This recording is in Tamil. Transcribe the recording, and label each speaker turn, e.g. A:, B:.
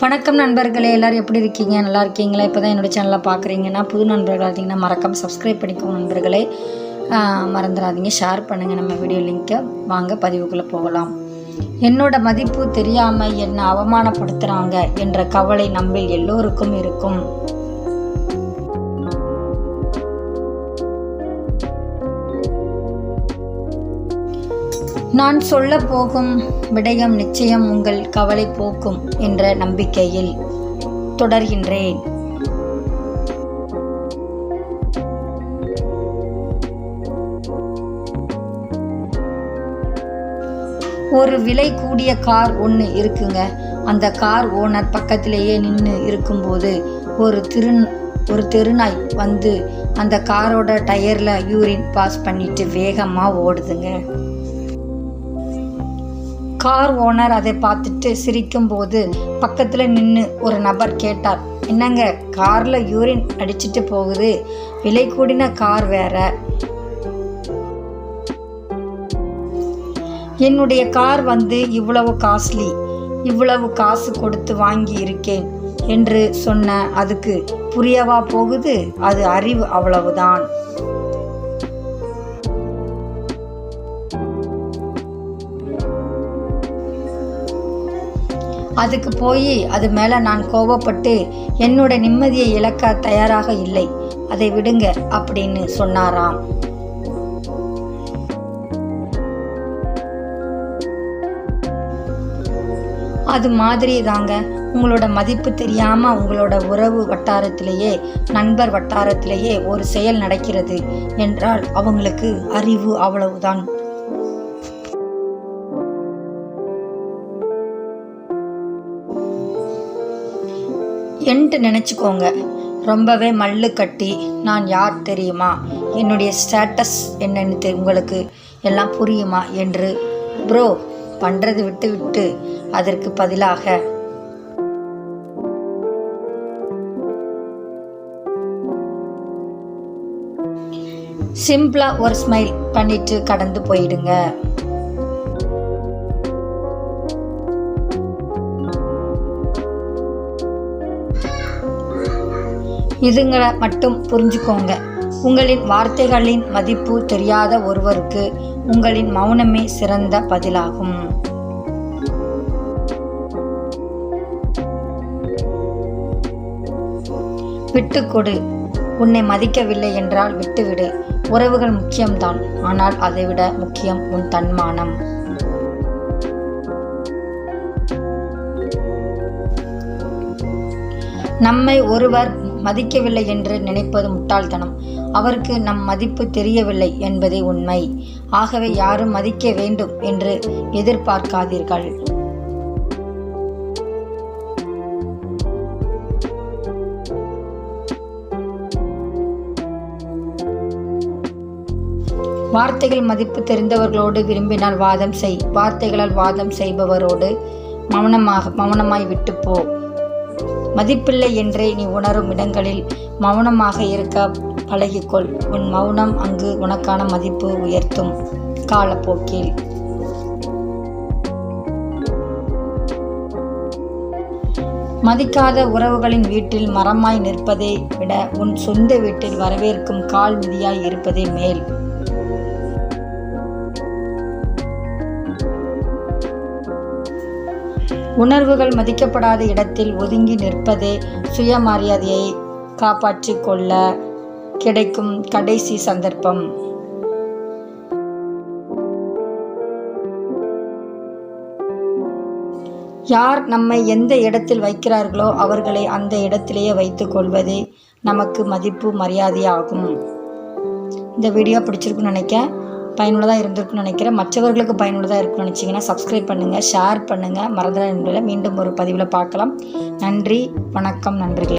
A: வணக்கம் நண்பர்களே எல்லோரும் எப்படி இருக்கீங்க நல்லா இருக்கீங்களா இப்போ தான் என்னோடய சேனலை பார்க்குறீங்கன்னா புது நண்பர்கள் இருந்தீங்கன்னா மறக்காமல் சப்ஸ்கிரைப் பண்ணிக்கோங்க நண்பர்களே மறந்துடாதீங்க ஷேர் பண்ணுங்கள் நம்ம வீடியோ லிங்க்கை வாங்க பதிவுக்குள்ளே போகலாம் என்னோட மதிப்பு தெரியாமல் என்னை அவமானப்படுத்துகிறாங்க என்ற கவலை நம்ம எல்லோருக்கும் இருக்கும் நான் சொல்ல போகும் விடயம் நிச்சயம் உங்கள் கவலை போக்கும் என்ற நம்பிக்கையில் தொடர்கின்றேன் ஒரு விலை கூடிய கார் ஒன்று இருக்குங்க அந்த கார் ஓனர் பக்கத்திலேயே நின்று இருக்கும்போது ஒரு திரு ஒரு தெருநாய் வந்து அந்த காரோட டயரில் யூரின் பாஸ் பண்ணிட்டு வேகமாக ஓடுதுங்க கார் ஓனர் அதை பார்த்துட்டு சிரிக்கும்போது பக்கத்தில் நின்று ஒரு நபர் கேட்டார் என்னங்க காரில் யூரின் அடிச்சுட்டு போகுது விலை கூடின கார் வேற என்னுடைய கார் வந்து இவ்வளவு காஸ்ட்லி இவ்வளவு காசு கொடுத்து வாங்கி இருக்கேன் என்று சொன்ன அதுக்கு புரியவா போகுது அது அறிவு அவ்வளவுதான் அதுக்கு போய் அது மேலே நான் கோபப்பட்டு என்னோட நிம்மதியை இழக்க தயாராக இல்லை அதை விடுங்க அப்படின்னு சொன்னாராம் அது மாதிரி தாங்க உங்களோட மதிப்பு தெரியாமல் உங்களோட உறவு வட்டாரத்திலேயே நண்பர் வட்டாரத்திலேயே ஒரு செயல் நடக்கிறது என்றால் அவங்களுக்கு அறிவு அவ்வளவுதான் என்ட்டு நினச்சிக்கோங்க ரொம்பவே மல்லு கட்டி நான் யார் தெரியுமா என்னுடைய ஸ்டேட்டஸ் என்னென்னு உங்களுக்கு எல்லாம் புரியுமா என்று ப்ரோ பண்ணுறது விட்டு விட்டு அதற்கு பதிலாக சிம்பிளாக ஒரு ஸ்மைல் பண்ணிட்டு கடந்து போயிடுங்க இதுங்களை மட்டும் புரிஞ்சுக்கோங்க உங்களின் வார்த்தைகளின் மதிப்பு தெரியாத ஒருவருக்கு உங்களின் மௌனமே சிறந்த பதிலாகும் விட்டுக்கொடு உன்னை மதிக்கவில்லை என்றால் விட்டுவிடு உறவுகள் முக்கியம்தான் ஆனால் அதைவிட முக்கியம் உன் தன்மானம் நம்மை ஒருவர் மதிக்கவில்லை என்று நினைப்பது முட்டாள்தனம் அவருக்கு நம் மதிப்பு தெரியவில்லை என்பதே உண்மை ஆகவே யாரும் மதிக்க வேண்டும் என்று எதிர்பார்க்காதீர்கள் வார்த்தைகள் மதிப்பு தெரிந்தவர்களோடு விரும்பினால் வாதம் செய் வார்த்தைகளால் வாதம் செய்பவரோடு மௌனமாக மௌனமாய் விட்டுப்போ மதிப்பில்லை என்றே நீ உணரும் இடங்களில் மௌனமாக இருக்க பழகிக்கொள் உன் மௌனம் அங்கு உனக்கான மதிப்பு உயர்த்தும் காலப்போக்கில் மதிக்காத உறவுகளின் வீட்டில் மரமாய் நிற்பதை விட உன் சொந்த வீட்டில் வரவேற்கும் கால் மிதியாய் இருப்பதே மேல் உணர்வுகள் மதிக்கப்படாத இடத்தில் ஒதுங்கி நிற்பதே சுயமரியாதையை காப்பாற்றி கொள்ள கிடைக்கும் கடைசி சந்தர்ப்பம் யார் நம்மை எந்த இடத்தில் வைக்கிறார்களோ அவர்களை அந்த இடத்திலேயே வைத்துக் கொள்வதே நமக்கு மதிப்பு மரியாதையாகும் இந்த வீடியோ பிடிச்சிருக்குன்னு நினைக்க பயனுள்ளதாக இருந்திருக்குன்னு நினைக்கிறேன் மற்றவர்களுக்கு பயனுள்ளதாக இருக்குன்னு நினச்சிங்கன்னா சப்ஸ்கிரைப் பண்ணுங்கள் ஷேர் பண்ணுங்கள் மறந்துடாத மீண்டும் ஒரு பதிவில் பார்க்கலாம் நன்றி வணக்கம் நன்றிகள்